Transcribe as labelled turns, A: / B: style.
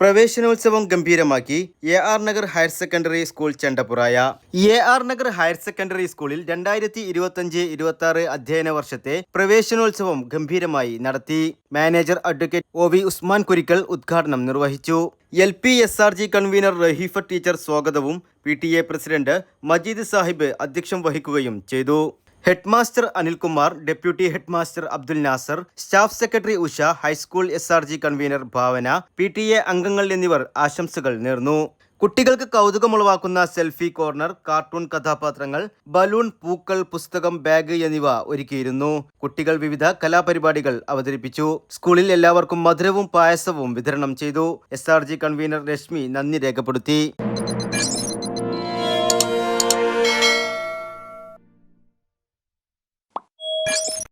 A: പ്രവേശനോത്സവം ഗംഭീരമാക്കി A R Nagar higher secondary school Chendappuraya. A R Nagar higher secondary സ്കൂളിൽ രണ്ടായിരത്തി ഇരുപത്തഞ്ച് ഇരുപത്തി ആറ് അധ്യയന വർഷത്തെ പ്രവേശനോത്സവം ഗംഭീരമായി നടത്തി. Manager advocate O V Usman Kurikkal ഉദ്ഘാടനം നിർവഹിച്ചു. L P S R G convener Raheefa teacher സ്വാഗതവും P T A president Majeed Sahib അധ്യക്ഷം വഹിക്കുകയും ചെയ്തു. Head master Anilkumar deputy headmaster Abdul Nasser staff secretary Usha high school S R G convener Bhavana P T A അംഗങ്ങൾ എന്നിവർ ആശംസകൾ നേർന്നു. കുട്ടികൾക്ക് കൗതുകമുളവാക്കുന്ന selfie corner cartoon കഥാപാത്രങ്ങൾ ബലൂൺ പൂക്കൾ പുസ്തകം ബാഗ് എന്നിവ ഒരുക്കിയിരുന്നു. കുട്ടികൾ വിവിധ കലാപരിപാടികൾ അവതരിപ്പിച്ചു. സ്കൂളിൽ എല്ലാവർക്കും മധുരവും പായസവും വിതരണം ചെയ്തു. എസ് കൺവീനർ രശ്മി നന്ദി രേഖപ്പെടുത്തി.